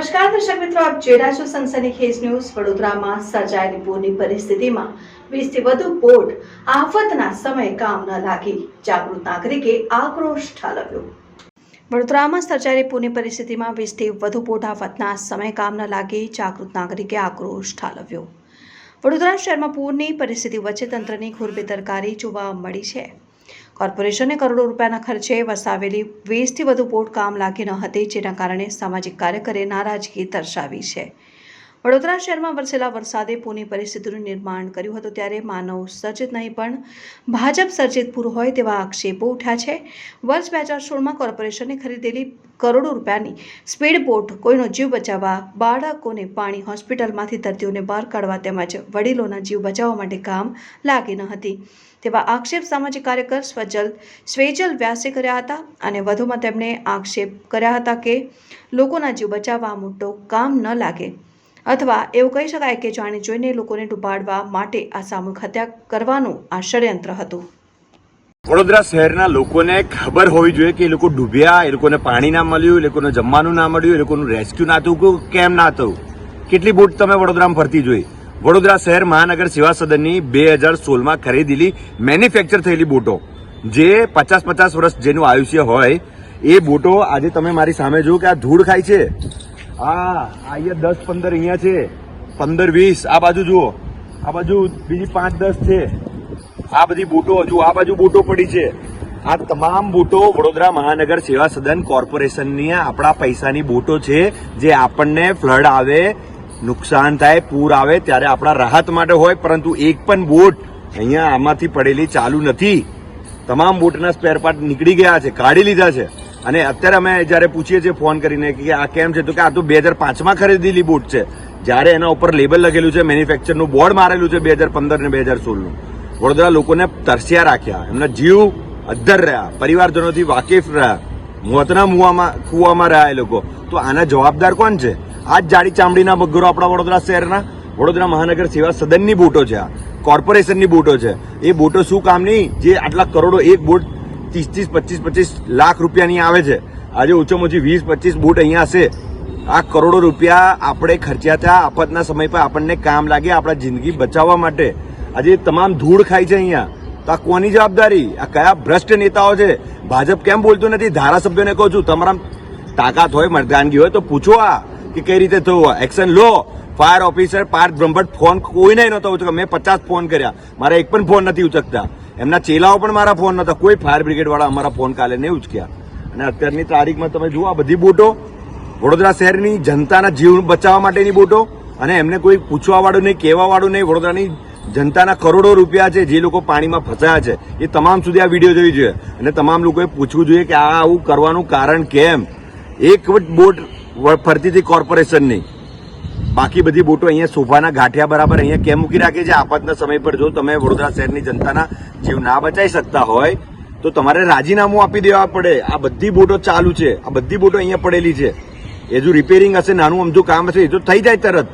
નમસ્કાર દર્શક મિત્રો, આપ જોઈ છો સનસનીખેજ ન્યૂઝ. વડોદરામાં સર્જાયેલી પૂરની પરિસ્થિતિમાં વીસથી વધુ બોટ આફતના સમયે કામ ન લાગી. જાગૃત નાગરિકે આક્રોશ ઠાલવ્યો. વડોદરામાં સર્જાયેલી પૂરની પરિસ્થિતિમાં વીસથી વધુ બોટ આફતના સમયે કામ ન લાગી જાગૃત નાગરિકે આક્રોશ ઠાલવ્યો. વડોદરા શહેરમાં પૂરની પરિસ્થિતિ વચ્ચે તંત્રની ઘોર બેદરકારી જોવા મળી છે. કોર્પોરેશને કરોડો રૂપિયાના ખર્ચે વસાવેલી વીસથી વધુ બોટ કામ લાગી ન હતી, જેના કારણે સામાજિક કાર્યકરે નારાજગી દર્શાવી છે. વડોદરા શહેરમાં વરસેલા વરસાદે પૂરની પરિસ્થિતિનું નિર્માણ કર્યું હતું ત્યારે માનવ સર્જિત નહીં, પણ ભાજપ સર્જિત પૂર હોય તેવા આક્ષેપો ઉઠ્યા છે. વર્ષ બે હજાર સોળમાં કોર્પોરેશને ખરીદેલી કરોડો રૂપિયાની સ્પીડ બોટ કોઈનો જીવ બચાવવા બાળકોને પાણી હોસ્પિટલમાંથી દર્દીઓને બહાર કાઢવા તેમજ વડીલોના જીવ બચાવવા માટે કામ લાગી ન હતી. તેવા આક્ષેપ સામાજિક કાર્યકર સ્વજલ સ્વેજલ વ્યાસે કર્યા હતા અને વધુમાં તેમણે આક્ષેપ કર્યા હતા કે લોકોના જીવ બચાવવા મોટો કામ ન લાગે. અથવા એવું કહી શકાય કે જાણી જોઈને લોકોને ડૂબાડવા માટે આ સામૂહિક હત્યા કરવાનું આ ષડયંત્ર હતું. વડોદરા શહેરના લોકોને ખબર હોવી જોઈએ કે એ લોકો ડૂબ્યા, એ લોકોને પાણી ના મળ્યું, એ લોકોને જમવાનું ના મળ્યું, એ લોકોનું રેસ્ક્યુ ના થયું કેમ ના થયું કેટલી બોટ તમે વડોદરામાં ફરતી જોઈ? વડોદરા શહેર મહાનગર સેવા સદનની બે હજાર સોળમાં ખરીદેલી મેન્યુફેક્ચર થયેલી બોટો. જે પચાસ પચાસ વર્ષ જેનું આયુષ્ય હોય, એ બોટો આજે તમે મારી સામે જુઓ કે આ ધૂળ ખાય છે. આ અહીંયા દસ, પંદર અહીંયા છે. પંદર, વીસ, આ બાજુ જુઓ. આ બાજુ બીજી પાંચ, દસ છે. આ બધી બોટો હજુ આ બાજુ બોટો પડી છે. આ તમામ બોટો વડોદરા મહાનગર સેવા સદન કોર્પોરેશનની આપણા પૈસાની બોટો છે. જે આપણને ફ્લડ આવે, નુકસાન થાય, પૂર આવે, ત્યારે આપણા રાહત માટે હોય, પરંતુ એક પણ બોટ અહીંયા આમાંથી પડેલી ચાલુ નથી. તમામ બોટના સ્પેર પાર્ટ નીકળી ગયા છે, કાઢી લીધા છે. અને અત્યારે અમે જયારે પૂછીએ છીએ ફોન કરીને કે આ કેમ છે, તો કે આ તો બે હજાર પાંચમાં ખરીદેલી બૂટ છે. જ્યારે એના ઉપર લેબલ લગેલું છે મેન્યુફેક્ચરનું બોર્ડ મારેલું છે બે હજાર પંદર ને બે હજાર સોળનું. વડોદરા લોકોને તરસ્યા રાખ્યા, એમના જીવ અદ્ધર રહ્યા, પરિવારજનોથી વાકેફ રહ્યા, મોતના મુવામાં, કુવામાં રહ્યા એ લોકો. તો આના જવાબદાર કોણ છે? આ જ જાડી ચામડીના બગરો આપણા વડોદરા શહેરના, વડોદરા મહાનગર સેવા સદનની બોટો છે આ, કોર્પોરેશનની બોટો છે. એ બોટો શું કામની? જે આટલા કરોડો એક બોટ ત્રીસ ત્રીસ પચીસ પચીસ લાખ રૂપિયાની આવે છે. આજે ઓછામાં ઓછી વીસ, પચીસ બૂટ અહીંયા હશે. આ કરોડો રૂપિયા આપણે ખર્ચ્યા હતા આફતના સમય પર આપણને કામ લાગે આપણા જિંદગી બચાવવા માટે. આજે તમામ ધૂળ ખાય છે અહીંયા. તો આ કોની જવાબદારી? આ કયા ભ્રષ્ટ નેતાઓ છે? ભાજપ કેમ બોલતું નથી? ધારાસભ્યોને કહું છું તમારા તાકાત હોય મરદાનગી હોય, તો પૂછો આ કે કઈ રીતે થયું એક્શન લો. Fire officer Parth Brahmbhatt phone કોઈને નહોતો ઉચકતો મેં પચાસ ફોન કર્યા. મારા એક પણ ફોન નથી ઉચકતા. એમના ચેલાઓ પણ મારા ફોન નહોતા. કોઈ ફાયર બ્રિગેડવાળા અમારા ફોન કાલે નહીં ઉચક્યા. અને અત્યારની તારીખમાં તમે જુઓ આ બધી બોટો. વડોદરા શહેરની જનતાના જીવ બચાવવા માટેની બોટો અને એમને કોઈ પૂછવાવાળું નહીં કહેવાવાળું નહીં. વડોદરાની જનતાના કરોડો રૂપિયા છે જે લોકો પાણીમાં ફસાયા છે. એ તમામ સુધી આ વીડિયો જોવી જોઈએ. અને તમામ લોકોએ પૂછવું જોઈએ કે આ આવું કરવાનું કારણ કેમ? એક બોટ ફરતી હતી કોર્પોરેશનની બાકી બધી બોટો અહીંયા સોફાના ગાંઠિયા બરાબર અહીંયા કેમ મૂકી રાખી છે? આફતના સમય પર જો તમે વડોદરા શહેરની જનતાના જીવ ના બચાવી શકતા હોય, તો તમારે રાજીનામું આપી દેવા પડે. આ બધી બોટો ચાલુ છે. આ બધી બોટો અહીંયા પડેલી છે. એ જો રિપેરિંગ હશે, નાનું અમથું કામ હશે, એ તો થઈ જાય તરત.